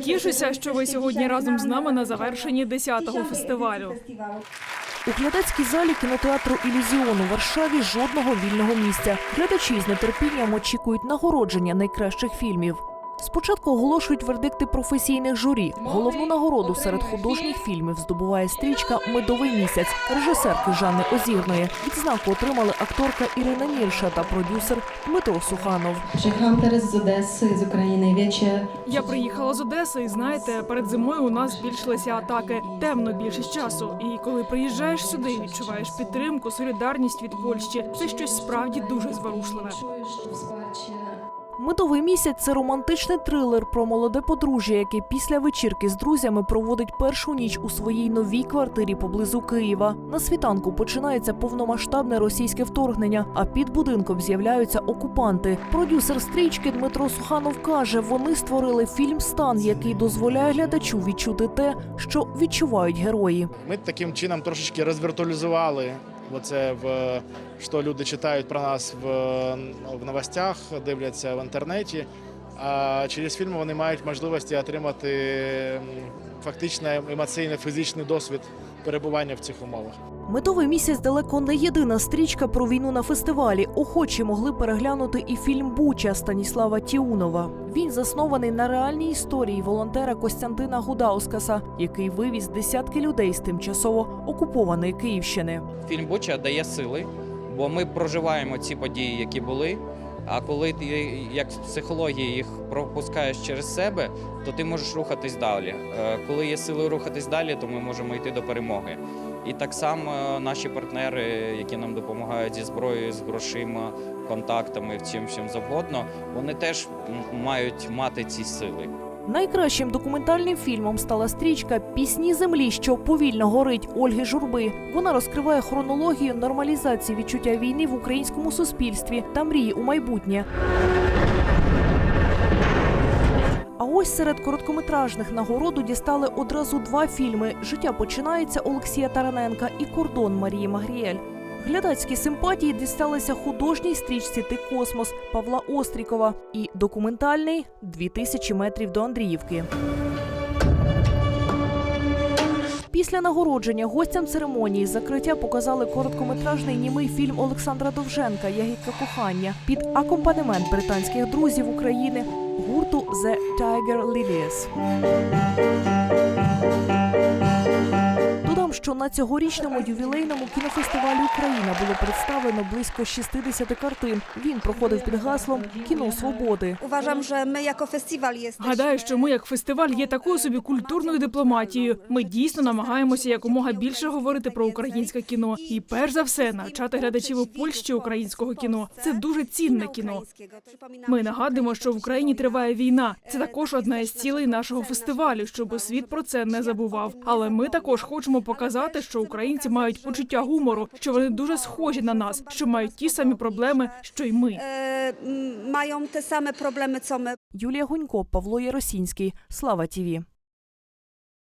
Тішуся, що ви сьогодні разом з нами на завершенні 10-го фестивалю. У глядацькій залі кінотеатру Ілюзіон у Варшаві жодного вільного місця. Глядачі з нетерпінням очікують нагородження найкращих фільмів. Спочатку оголошують вердикти професійних журі. Головну нагороду серед художніх фільмів здобуває стрічка Медовий місяць режисерки Жанни Озірної. Відзнаку отримали акторка Ірина Нірша та продюсер Дмитро Суханов. Z Odessy, z Ukrainy. Wiecie, Я приїхала з Одеси, і знаєте, перед зимою у нас збільшилися атаки. Темно більшість часу. І коли приїжджаєш сюди, відчуваєш підтримку, солідарність від Польщі. Це щось справді дуже зворушливе. Медовий місяць це романтичний трилер про молоде подружжя, яке після вечірки з друзями проводить першу ніч у своїй новій квартирі поблизу Києва. На світанку починається повномасштабне російське вторгнення, а під будинком з'являються окупанти. Продюсер стрічки Дмитро Суханов каже, вони створили фільм Стан, який дозволяє глядачу відчути те, що відчувають герої. Ми таким чином трошечки розвіртуалізували оце в що люди читають про нас в, в новостях, дивляться в інтернеті. А через фільм вони мають можливості отримати фактично емоційний фізичний досвід перебування в цих умовах. Медовий місяць далеко не єдина стрічка про війну на фестивалі. Охочі могли переглянути і фільм Буча Станіслава Тіунова. Він заснований на реальній історії волонтера Костянтина Гудаускаса, який вивіз десятки людей з тимчасово окупованої Київщини. Фільм Буча дає сили, бо ми проживаємо ці події, які були. А коли ти як в психології їх пропускаєш через себе, то ти можеш рухатись далі. Е, Коли є сили рухатись далі, то ми можемо йти до перемоги. І так само е, наші партнери, які нам допомагають зі зброєю, з грошима, контактами, всім чим завгодно, вони теж мають мати ці сили. Найкращим документальним фільмом стала стрічка Пісні землі, що повільно горить Ольги Журби. Вона розкриває хронологію нормалізації відчуття війни в українському суспільстві та мрії у майбутнє. А ось серед короткометражних нагороду дістали одразу два фільми: Життя починається Олексія Тараненка і Кордон Марії Магріель. Глядацькі симпатії дісталися художній стрічці Ти космос Павла Острікова і документальний «2000 метрів до Андріївки. Після нагородження гостям церемонії закриття показали короткометражний німий фільм Олександра Довженка Ягідка кохання під акомпанемент британських друзів України гурту The Tiger Lilies. Що на цьогорічному ювілейному кінофестивалі Україна було представлено близько 60 картин. Він проходив під гаслом Кіно свободи. Uważam, że my jako festiwal jesteśmy... Гадаю, що ми, як фестиваль, є такою собі культурною дипломатією. Ми дійсно намагаємося якомога більше говорити про українське кіно і перш за все навчати глядачів у Польщі українського кіно. Це дуже цінне кіно. Ми нагадуємо, що в Україні триває війна. Це також одна із цілей нашого фестивалю, щоб світ про це не забував. Але ми також хочемо показати, що українці мають почуття гумору, що вони дуже схожі на нас, що мають ті самі проблеми, що й ми. Маємо те саме проблеми. що ми. Юлія Гунько, Павло Яросінський. Слава ТІВІ.